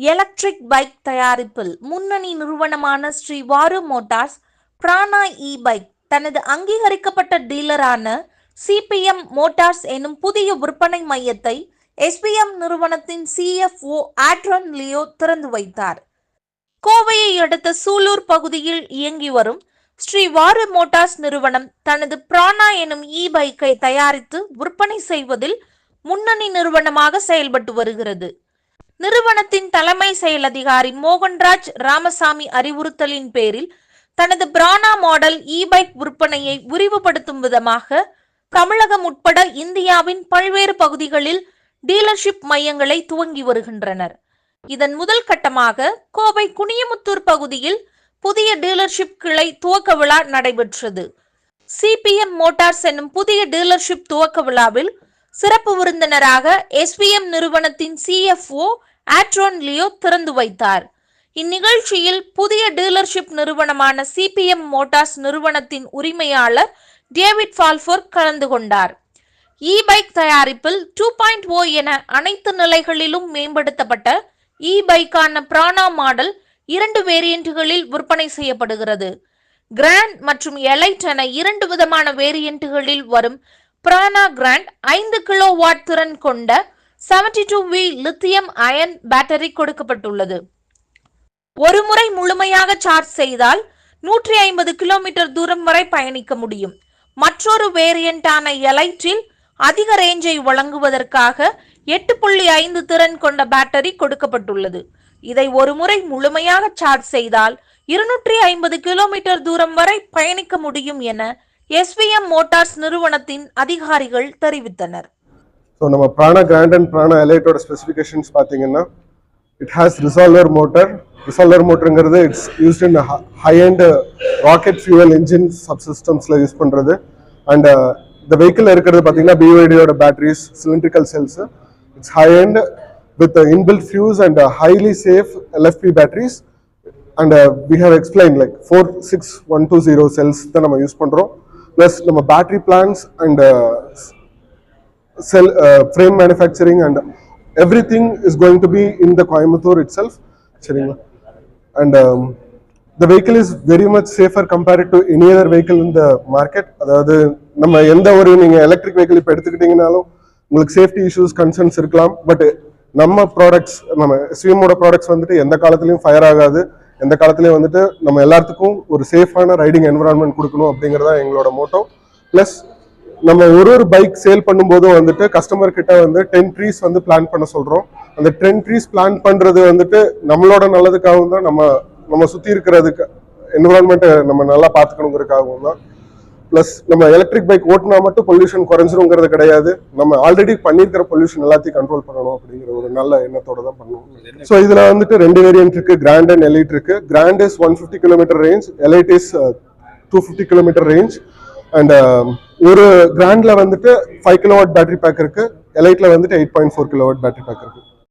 Electric bike தயாரிப்பில் முன்னணி நிறுவனமான ஸ்ரீ வாரு மோட்டார்ஸ் பிரானா இ பைக் தனது அங்கீகரிக்கப்பட்ட டீலரான சிபிஎம் மோட்டார்ஸ் எனும் புதிய விற்பனை மையத்தை எஸ்பிஎம் நிறுவனத்தின் சிஎஃப்ஓ ஆட்ரன் லியோ திறந்து வைத்தார். கோவையை அடுத்த சூலூர் பகுதியில் இயங்கி வரும் ஸ்ரீ வாரு மோட்டார்ஸ் நிறுவனம் தனது பிரானா எனும் இ பைக்கை தயாரித்து விற்பனை செய்வதில் முன்னணி நிறுவனமாக செயல்பட்டு வருகிறது. நிறுவனத்தின் தலைமை செயல் அதிகாரி மோகன்ராஜ் ராமசாமி அறிவுறுத்தலின் பேரில் தனது பிரானா மாடல் இ பைக் விற்பனையை விரிவுபடுத்தும் விதமாக தமிழகம் உட்பட இந்தியாவின் பல்வேறு பகுதிகளில் டீலர்ஷிப் மையங்களை துவங்கி வருகின்றனர். இதன் முதல் கட்டமாக கோவை குனியமுத்தூர் பகுதியில் புதிய டீலர்ஷிப் கிளை துவக்க விழா நடைபெற்றது. சிபிஎம் மோட்டார்ஸ் என்னும் புதிய டீலர்ஷிப் துவக்க விழாவில் சிறப்பு விருந்தினராக எஸ்பிஎம் நிறுவனத்தின் சிஎஃப்ஓ ஆட்ரோன் லியோ திறந்து வைத்தார். இந்நிகழ்ச்சியில் புதிய டீலர்ஷிப் நிறுவனமான சிபிஎம் மோட்டார்ஸ் நிறுவனத்தின் உரிமையாளர் டேவிட் ஃபால்ஃபோர் கலந்து கொண்டார். இ பைக் தயாரிப்பில் டூ பாயிண்ட் ஓ என அனைத்து நிலைகளிலும் மேம்படுத்தப்பட்ட இ பைக்கான பிரானா மாடல் இரண்டு வேரியண்ட்டுகளில் விற்பனை செய்யப்படுகிறது. கிராண்ட் மற்றும் எலைட் என இரண்டு விதமான வேரியண்ட்டுகளில் வரும் பிரானா கிராண்ட் ஐந்து கிலோ வாட் திறன் கொண்ட 72 two V lithium ion battery கொடுக்கப்பட்டுள்ளது. ஒரு முறை முழுமையாக சார்ஜ் செய்தால் நூற்றி ஐம்பது கிலோமீட்டர் தூரம் வரை பயணிக்க முடியும். மற்றொரு வேரியண்டான எலைட்டில் அதிக ரேஞ்சை வழங்குவதற்காக எட்டு புள்ளி ஐந்து திறன் கொண்ட பேட்டரி கொடுக்கப்பட்டுள்ளது. இதை ஒரு முறை முழுமையாக சார்ஜ் செய்தால் இருநூற்றி ஐம்பது கிலோமீட்டர் தூரம் வரை பயணிக்க முடியும் என எஸ்விஎம் மோட்டார்ஸ் நிறுவனத்தின் அதிகாரிகள் தெரிவித்தனர். ஸோ நம்ம பிராணா கிராண்ட் அண்ட் பிராணா எலைட்டோட ஸ்பெசிஃபிகேஷன்ஸ் பார்த்தீங்கன்னா it has resolver motor resolver மோட்டருங்கிறது it's used in high end rocket fuel engine சப்சிஸ்டம்ஸில் use பண்ணுறது அண்ட் இந்த வெஹிக்கிள் இருக்கிறது பார்த்தீங்கன்னா பிஓடியோட batteries cylindrical cells it's high end with inbuilt fuse and highly safe LFP batteries and we have explain like four six one two zero cells தான் நம்ம use பண்ணுறோம் plus நம்ம battery plans and cell frame manufacturing and everything is going to be in the Coimbatore itself சரிங்களா? And the vehicle is very much safer compared to any other vehicle in the market அதாவது நம்ம எந்த ஒரு நீங்கள் electric vehicle இப்போ எடுத்துக்கிட்டீங்கனாலும் உங்களுக்கு safety issues concerns இருக்கலாம். பட் நம்ம ப்ராடக்ட்ஸ் நம்ம ஸ்வீமோட ப்ராடக்ட்ஸ் வந்துட்டு எந்த காலத்துலையும் ஃபயர் ஆகாது. எந்த காலத்துலேயும் வந்துட்டு நம்ம எல்லாத்துக்கும் ஒரு சேஃபான ரைடிங் என்விரான்மெண்ட் கொடுக்கணும் அப்படிங்கிறதா எங்களோட மோட்டோ ப்ளஸ் நம்ம ஒரு ஒரு பைக் சேல் பண்ணும்போதும் வந்துட்டு கஸ்டமர் கிட்ட வந்து டென் ட்ரீஸ் வந்து பிளான் பண்ண சொல்கிறோம் அந்த டென் ட்ரீஸ் பிளான் பண்ணுறது வந்துட்டு நம்மளோட நல்லதுக்காகவும் தான் நம்ம நம்ம சுற்றி இருக்கிறதுக்கு என்விரான்மெண்ட்டை நம்ம நல்லா பார்த்துக்கணுங்கிறதுக்காகவும் தான். ப்ளஸ் நம்ம எலக்ட்ரிக் பைக் ஓட்டினா மட்டும் பொல்யூஷன் குறைஞ்சிருங்கிறது கிடையாது. நம்ம ஆல்ரெடி பண்ணியிருக்கிற பொல்யூஷன் எல்லாத்தையும் கண்ட்ரோல் பண்ணணும் அப்படிங்கிற ஒரு நல்ல எண்ணத்தோட தான் பண்ணுவோம். ஸோ இதுல வந்துட்டு ரெண்டு வேரியன்ட் இருக்கு. கிராண்ட் அண்ட் எலைட் இருக்கு. Grand is one fifty kilometre range elite is two fifty kilometre range and ஒரு கிராண்ட்ல வந்துட்டு ஃபைவ் கிலோவாட் பேட்டரி பேக் இருக்கு. எலைட்ல வந்துட்டு eight point four kilowatt battery pack இருக்கு.